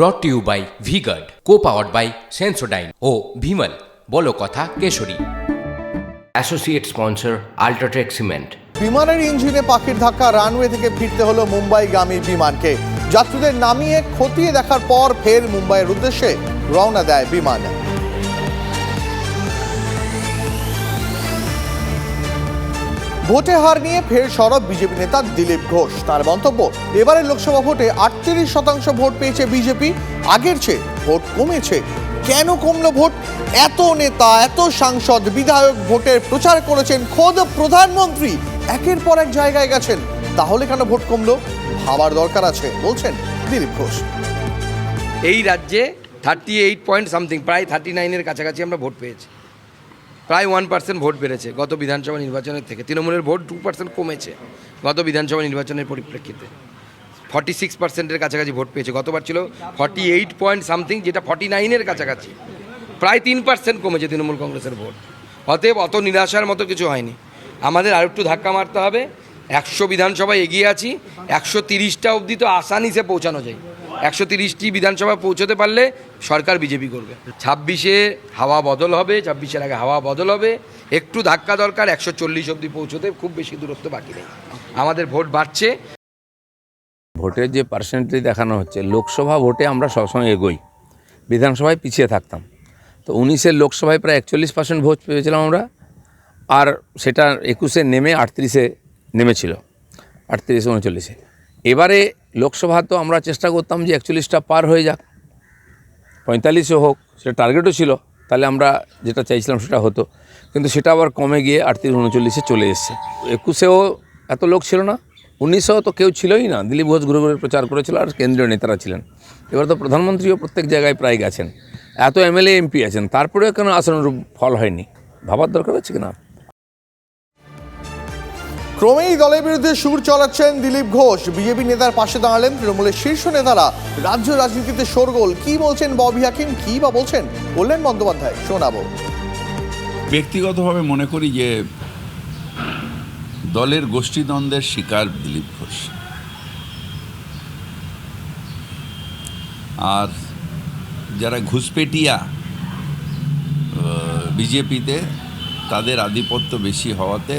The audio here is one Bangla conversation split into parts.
Brought to you by VGuard co powered by Sensodyne ও ভিমল বলো কথা Kesari. Associate sponsor UltraTech cement বিমানের ইঞ্জিনে পাখির ধাক্কা রানওয়ে থেকে ফিরতে হলো মুম্বাই গামী বিমানকে। যাত্রীদের নামিয়ে খতিয়ে দেখার পর ফের মুম্বাইয়ের উদ্দেশ্যে রওনা দেয় বিমান। ভোটে হার নিয়ে ফের সরব বিজেপি নেতা দিলীপ ঘোষ। তার মন্তব্য, এবারের লোকসভা ভোটে আটত্রিশ শতাংশ ভোট পেয়েছে বিজেপি, আগের চেয়ে ভোট কমেছে। কেন কমলো ভোট? এত নেতা, এত সাংসদ, বিধায়ক ভোটের প্রচার করেছেন খোদ প্রধানমন্ত্রী। একের পর এক জায়গায় গেছেন। তাহলে কেন ভোট কমলো? ভাবার দরকার আছে, বলছেন দিলীপ ঘোষ। এই রাজ্যে থার্টি এইট পয়েন্ট সামথিং প্রায় থার্টি নাইনের কাছাকাছি আমরা ভোট পেয়েছি। প্রায় ওয়ান পার্সেন্ট ভোট বেড়েছে গত বিধানসভা নির্বাচনের থেকে। তৃণমূলের ভোট টু পার্সেন্ট কমেছে গত বিধানসভা নির্বাচনের পরিপ্রেক্ষিতে। ফর্টি সিক্স পার্সেন্টের কাছাকাছি ভোট পেয়েছে। গতবার ছিল ফর্টি এইট পয়েন্ট সামথিং যেটা ফর্টি নাইনের কাছাকাছি। প্রায় তিন পার্সেন্ট কমেছে তৃণমূল কংগ্রেসের ভোট। অতএব অত নিরাশার মতো কিছু হয়নি। আমাদের আর একটু ধাক্কা মারতে হবে। একশো বিধানসভায় এগিয়ে আছি, একশো তিরিশটা অবধি তো আসানিসে পৌঁছানো যায়। একশো তিরিশটি বিধানসভা পৌঁছতে পারলে সরকার বিজেপি করবে। ছাব্বিশে হাওয়া বদল হবে, ছাব্বিশের আগে হাওয়া বদল হবে। একটু ধাক্কা দরকার, একশো চল্লিশ অবধি পৌঁছতে খুব বেশি দূরত্ব বাকি নেই। আমাদের ভোট বাড়ছে। ভোটের যে পার্সেন্টেজ দেখানো হচ্ছে, লোকসভা ভোটে আমরা সবসময় এগোই। বিধানসভায় পিছিয়ে থাকতাম। তো উনিশের লোকসভায় প্রায় একচল্লিশ পার্সেন্ট ভোট পেয়েছিলাম আমরা, আর সেটা একুশে নেমে আটত্রিশে নেমেছিল, আটত্রিশে উনচল্লিশে। এবারে লোকসভা তো আমরা চেষ্টা করতাম যে একচল্লিশটা পার হয়ে যাক। পঁয়তাল্লিশে হোক, সেটা টার্গেটও ছিল, তাহলে আমরা যেটা চাইছিলাম সেটা হতো। কিন্তু সেটা আবার কমে গিয়ে আটত্রিশ উনচল্লিশে চলে এসছে। একুশেও এত লোক ছিল না, উনিশেও তো কেউ ছিলই না। দিলীপ ঘোষ ঘুরে ঘুরে প্রচার করেছিল আর কেন্দ্রীয় নেতারা ছিলেন। এবার তো প্রধানমন্ত্রীও প্রত্যেক জায়গায় প্রায় গেছেন। এত এমএলএ, এমপি আছেন, তারপরেও কেন আসানুরূপ ফল হয়নি? ভাবার দরকার আছে কিনা? ক্রমেই দলের বিরুদ্ধে সুর চলাচ্ছেন দিলীপ ঘোষ। বিজেপি নেতার পাশে দাঁড়ালেন তৃণমূলের শীর্ষ নেতারা। রাজ্য রাজনীতিতে শোরগোল। কি বলছেন ববি হাকিম? কি বা বলছেন কল্যাণ বন্দ্যোপাধ্যায়? শোনাবো। ব্যক্তিগতভাবে মনে করি যে দলের গোষ্ঠীদ্বন্দ্বের শিকার দিলীপ ঘোষ। আর যারা ঘুষপেটিয়া বিজেপিতে তাদের আধিপত্য বেশি হওয়াতে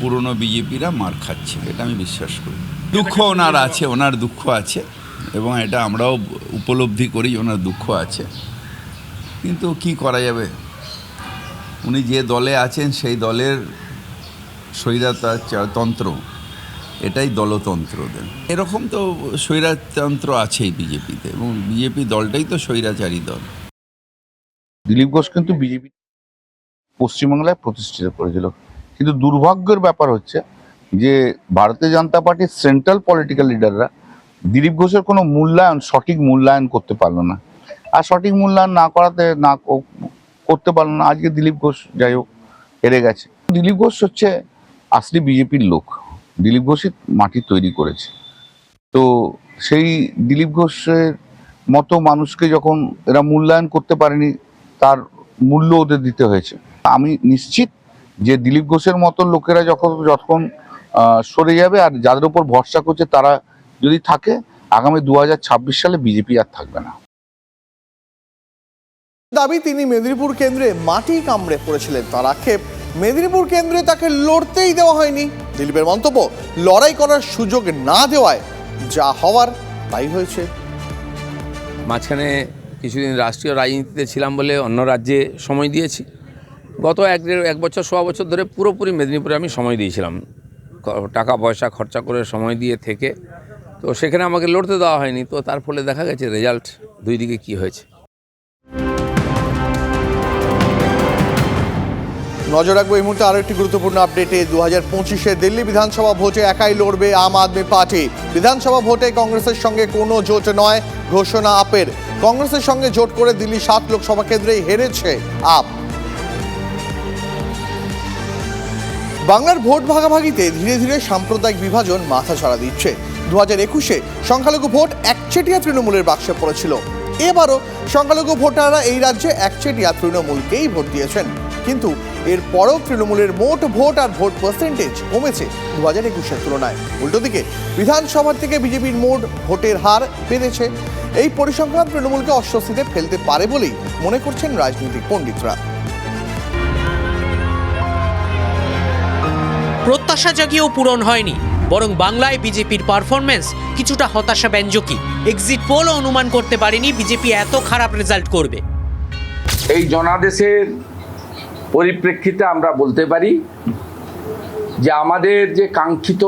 পুরনো বিজেপিরা মার খাচ্ছে এটা আমি বিশ্বাস করি। দুঃখ ওনার আছে ওনার দুঃখ আছে এবং এটা আমরাও উপলব্ধি করি ওনার দুঃখ আছে। কিন্তু কি করা যাবে? উনি যে দলে আছেন সেই দলের স্বৈরাতন্ত্র এটাই দলতন্ত্র দেন। এরকম তো স্বৈরাতন্ত্র আছেই বিজেপিতে এবং বিজেপি দলটাই তো স্বৈরাচারী দল। দিলীপ ঘোষ কিন্তু বিজেপি পশ্চিমবাংলায় প্রতিষ্ঠিত করেছিল। কিন্তু দুর্ভাগ্যের ব্যাপার হচ্ছে যে ভারতীয় জনতা পার্টির সেন্ট্রাল পলিটিক্যাল লিডাররা দিলীপ ঘোষের কোনো মূল্যায়ন, সঠিক মূল্যায়ন করতে পারল না। আর সঠিক মূল্যায়ন না করাতে, না করতে পারল না। আজকে দিলীপ ঘোষ যাই হোক, হেরে গেছে। দিলীপ ঘোষ হচ্ছে আসলে বিজেপির লোক। দিলীপ ঘোষই মাটি তৈরি করেছে। তো সেই দিলীপ ঘোষের মতো মানুষকে যখন এরা মূল্যায়ন করতে পারেনি, তার মূল্য ওদের দিতে হয়েছে। আমি নিশ্চিত যে দিলীপ ঘোষের মতো লোকেরা যখন যখন সরে যাবে আর যাদের উপর ভরসা করছে তারা যদি থাকে আগামী দু হাজার ছাব্বিশ সালে বিজেপি আর থাকবে না। দাবি তিনি মেদিনীপুর কেন্দ্রে মাটি কামড়ে পড়েছিলেন তার আক্ষেপ। মেদিনীপুর কেন্দ্রে তাকে লড়তেই দেওয়া হয়নি। দিলীপের মন্তব্য লড়াই করার সুযোগ না দেওয়ায় যা হওয়ার তাই হয়েছে। মাঝখানে কিছুদিন রাষ্ট্রীয় রাজনীতিতে ছিলাম বলে অন্য রাজ্যে সময় দিয়েছি। গত এক দেড়, এক বছর, সোয়া বছর ধরে পুরোপুরি মেদিনীপুরে আমি সময় দিয়েছিলাম। টাকা পয়সা খরচা করে সময় দিয়ে থেকে। তো সেখানে আমাকে লড়তে দেওয়া হয়নি। তো তার ফলে দেখা গেছে রেজাল্ট দুই দিকে কী হয়েছে। নজর রাখব এই মুহূর্তে আরও একটি গুরুত্বপূর্ণ আপডেটে দু হাজার পঁচিশে দিল্লি বিধানসভা ভোটে একাই লড়বে আম আদমি পার্টি। বিধানসভা ভোটে কংগ্রেসের সঙ্গে কোনো জোট নয়, ঘোষণা আপের। কংগ্রেসের সঙ্গে জোট করে দিল্লি সাত লোকসভা কেন্দ্রেই হেরেছে আপ বাংলার ভোট ভাগাভাগিতে ধীরে ধীরে সাম্প্রদায়িক বিভাজন মাথা ছাড়া দিচ্ছে। দু হাজার একুশে সংখ্যালঘু ভোট একচেটিয়া তৃণমূলের বাক্সে পড়েছিল। এবারও সংখ্যালঘু ভোটাররা এই রাজ্যে একচেটিয়া তৃণমূলকেই ভোট দিয়েছেন। কিন্তু এরপরও তৃণমূলের মোট ভোট আর ভোট পার্সেন্টেজ কমেছে দু হাজার একুশের তুলনায়। উল্টো দিকে, বিধানসভার থেকে বিজেপির মোট ভোটের হার বেড়েছে। এই পরিসংখ্যান তৃণমূলকে অস্বস্তিতে ফেলতে পারে বলেই মনে করছেন রাজনৈতিক পণ্ডিতরা। প্রত্যাশা জাগিয়েও পূরণ হয়নি, বরং বাংলায় বিজেপির পারফরমেন্স কিছুটা হতাশা ব্যঞ্জকই। এক্সিট পোলও অনুমান করতে পারেনি বিজেপি এত খারাপ রেজাল্ট করবে। এই জনাদেশের পরিপ্রেক্ষিতে আমরা বলতে পারি যে আমাদের যে কাঙ্ক্ষিত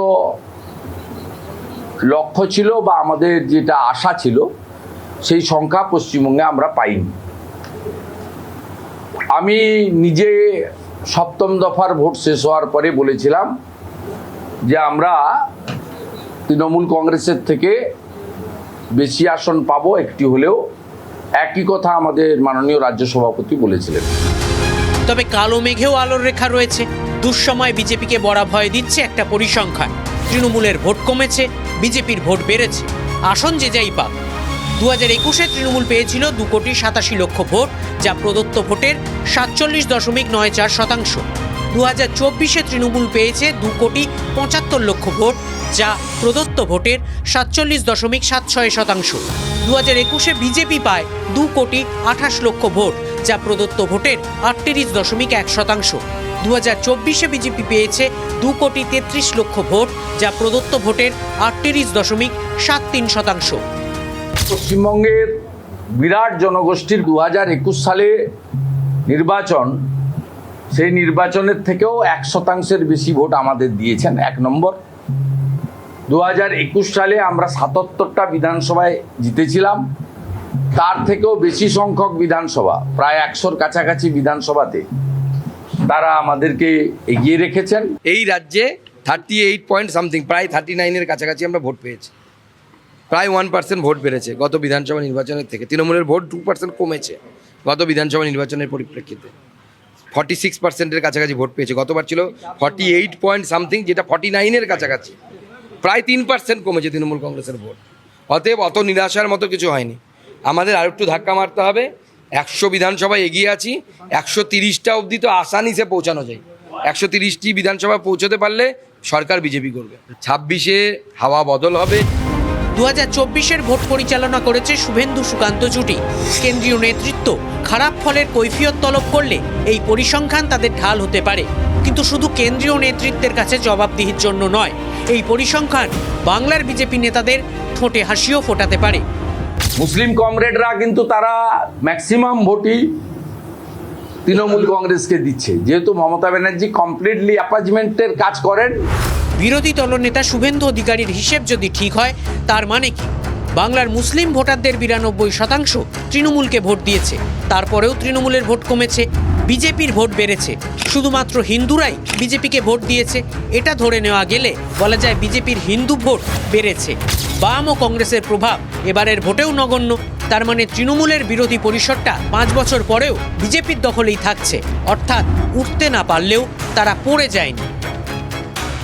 লক্ষ্য ছিল বা আমাদের যেটা আশা ছিল, সেই সংখ্যা পশ্চিমবঙ্গে আমরা পাইনি। আমি নিজে সপ্তম দফার ভোট শেষ হওয়ার পরে বলেছিলাম যে আমরা তৃণমূল কংগ্রেসের থেকে বেশি আসন পাবো একটি হলেও একই কথা আমাদের মাননীয় রাজ্য সভাপতি বলেছিলেন। তবে কালো মেঘেও আলোর রেখা রয়েছে। দুঃসময় বিজেপিকে বড়া ভয় দিচ্ছে একটা পরিসংখ্যান। তৃণমূলের ভোট কমেছে, বিজেপির ভোট বেড়েছে। আসন যে যাই পাক দু হাজার একুশে তৃণমূল পেয়েছিল দু কোটি সাতাশি লক্ষ ভোট, যা প্রদত্ত ভোটের সাতচল্লিশ দশমিক নয় চার শতাংশ। দু হাজার চব্বিশে তৃণমূল পেয়েছে দু কোটি পঁচাত্তর লক্ষ ভোট, যা প্রদত্ত ভোটের সাতচল্লিশ দশমিক সাত ছয় শতাংশ। দু হাজার একুশে বিজেপি পায় দু কোটি আঠাশ লক্ষ ভোট, যা প্রদত্ত ভোটের আটত্রিশ দশমিক এক শতাংশ। দু হাজার চব্বিশে বিজেপি পেয়েছে দু কোটি তেত্রিশ লক্ষ ভোট, যা প্রদত্ত ভোটের আটত্রিশ দশমিক সাত তিন শতাংশ। পশ্চিমবঙ্গের বিরাট জনগোষ্ঠীর দু হাজার একুশ সালে নির্বাচন, সেই নির্বাচনের থেকেও এক শতাংশের বেশি ভোট আমাদের দিয়েছেন, এক নম্বর। দু হাজার একুশ সালে আমরা সাতাত্তরটা বিধানসভায় জিতেছিলাম। তার থেকেও বেশি সংখ্যক বিধানসভা, প্রায় একশোর কাছাকাছি বিধানসভাতে তারা আমাদেরকে এগিয়ে রেখেছেন। এই রাজ্যে থার্টি এইট পয়েন্ট সামথিং প্রায় থার্টি নাইনের কাছাকাছি আমরা ভোট পেয়েছি। প্রায় ওয়ান পার্সেন্ট ভোট বেড়েছে গত বিধানসভা নির্বাচনের থেকে। তৃণমূলের ভোট টু পার্সেন্ট কমেছে গত বিধানসভা নির্বাচনের পরিপ্রেক্ষিতে। ফর্টি সিক্স পার্সেন্টের কাছাকাছি ভোট পেয়েছে। গতবার ছিল ফর্টি এইট পয়েন্ট সামথিং যেটা ফর্টি নাইনের কাছাকাছি। প্রায় তিন পার্সেন্ট কমেছে তৃণমূল কংগ্রেসের ভোট। অতএব অত নিরাশার মতো কিছু হয়নি। আমাদের আর একটু ধাক্কা মারতে হবে। একশো বিধানসভায় এগিয়ে আছি। একশো তিরিশটা অবধি তো আসানিসে পৌঁছানো যায়। একশো তিরিশটি বিধানসভায় পৌঁছতে পারলে সরকার বিজেপি করবে। ছাব্বিশে হাওয়া বদল হবে। দু হাজার চব্বিশের ভোট পরিচালনা করেছে শুভেন্দু সুকান্ত জুটি। কেন্দ্রীয় নেতৃত্ব খারাপ ফলের কৈফিয়ত তলব করলে এই পরিসংখ্যান তাদের ঢাল হতে পারে। কিন্তু শুধু কেন্দ্রীয় নেতৃত্বের কাছে জবাবদিহির জন্য নয়, এই পরিসংখ্যান বাংলার বিজেপি নেতাদের ঠোঁটে হাসিও ফোটাতে পারে। মুসলিম কমরেডরা কিন্তু তারা ম্যাক্সিমাম ভোটই তৃণমূল কংগ্রেসকে দিচ্ছে। যেহেতু মমতা ব্যানার্জি কমপ্লিটলি অ্যাপার্টমেন্টের কাজ করেন বিরোধী দলনেতা শুভেন্দু অধিকারীর হিসেব যদি ঠিক হয়, তার মানে কি? বাংলার মুসলিম ভোটারদের বিরানব্বই শতাংশ তৃণমূলকে ভোট দিয়েছে। তারপরেও তৃণমূলের ভোট কমেছে, বিজেপির ভোট বেড়েছে। শুধুমাত্র হিন্দুরাই বিজেপিকে ভোট দিয়েছে, এটা ধরে নেওয়া গেলে বলা যায় বিজেপির হিন্দু ভোট বেড়েছে। বাম ও কংগ্রেসের প্রভাব এবারের ভোটেও নগণ্য, তার মানে তৃণমূলের বিরোধী পরিষদটা পাঁচ বছর পরেও বিজেপির দখলেই থাকছে। অর্থাৎ উঠতে না পারলেও তারা পড়ে যায়নি।